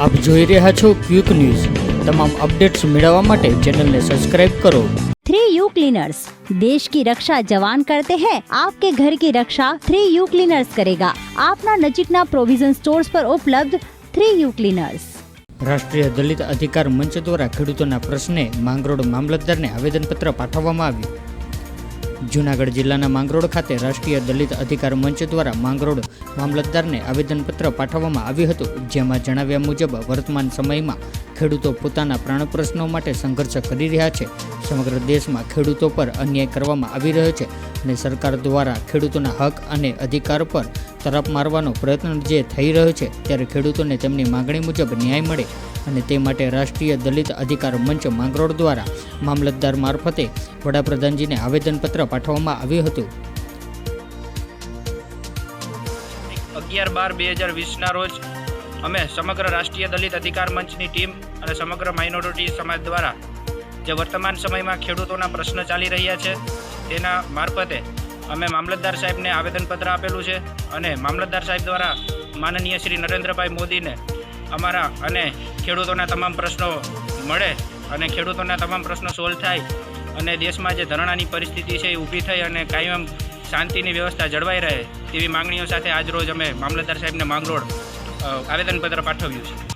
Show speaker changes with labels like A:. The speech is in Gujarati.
A: આપ જોઈ રહ્યા છો ક્વિક ન્યૂઝ. તમામ અપડેટ્સ મેળવવા માટે ચેનલને સબસ્ક્રાઇબ કરો.
B: Three U cleaners. દેશ કી રક્ષા જવાન કરતે હૈ आपके घर की रक्षा थ्री यू ક્લીનર્સ કરેગા. આપના નજીકના પ્રોવિઝન સ્ટોર્સ પર ઉપલબ્ધ થ્રી યુ ક્લીનર્સ.
A: રાષ્ટ્રીય દલિત અધિકાર મંચ દ્વારા ખેડૂતોના પ્રશ્ને માંગરોળ મામલતદારને આવેદનપત્ર પાઠવવામાં આવ્યું. જૂનાગઢ જિલ્લાના માંગરોળ ખાતે રાષ્ટ્રીય દલિત અધિકાર મંચ દ્વારા માંગરોળ મામલતદારને આવેદનપત્ર પાઠવવામાં આવ્યું હતું. જેમાં જણાવ્યા મુજબ, વર્તમાન સમયમાં ખેડૂતો પોતાના પ્રાણ પ્રશ્નો માટે સંઘર્ષ કરી રહ્યા છે. સમગ્ર દેશમાં ખેડૂતો પર અન્યાય કરવામાં આવી રહ્યો છે અને સરકાર દ્વારા ખેડૂતોના હક અને અધિકાર પર તરફ મારવાનો પ્રયત્ન જે થઈ રહ્યો છે ત્યારે ખેડૂતોને તેમની માંગણી મુજબ ન્યાય મળે અને તે માટે રાષ્ટ્રીય દલિત અધિકાર મંચ માંગરોળ દ્વારા મામલતદાર મારફતે વડાપ્રધાનજીને આવેદનપત્ર પાઠવવામાં આવ્યું હતું.
C: અગિયાર બાર બે હજાર વીસના રોજ અમે સમગ્ર રાષ્ટ્રીય દલિત અધિકાર મંચની ટીમ અને સમગ્ર માઇનોરિટી સમાજ દ્વારા જે વર્તમાન સમયમાં ખેડૂતોના પ્રશ્ન ચાલી રહ્યા છે, તેના મારફતે અમે મામલતદાર સાહેબને આવેદનપત્ર આપેલું છે અને મામલતદાર સાહેબ દ્વારા માનનીય શ્રી નરેન્દ્રભાઈ મોદીને અમારા અને ખેડૂતોના તમામ પ્રશ્નો મળે અને ખેડૂતોના તમામ પ્રશ્નો સોલ્વ થાય અને દેશમાં જે ધરણાની પરિસ્થિતિ છે એ ઊભી થઈ અને કાયમ શાંતિની વ્યવસ્થા જળવાઈ રહે તેવી માંગણીઓ સાથે આજરોજ અમે મામલતદાર સાહેબને માંગરોળ આવેદનપત્ર પાઠવ્યું છે.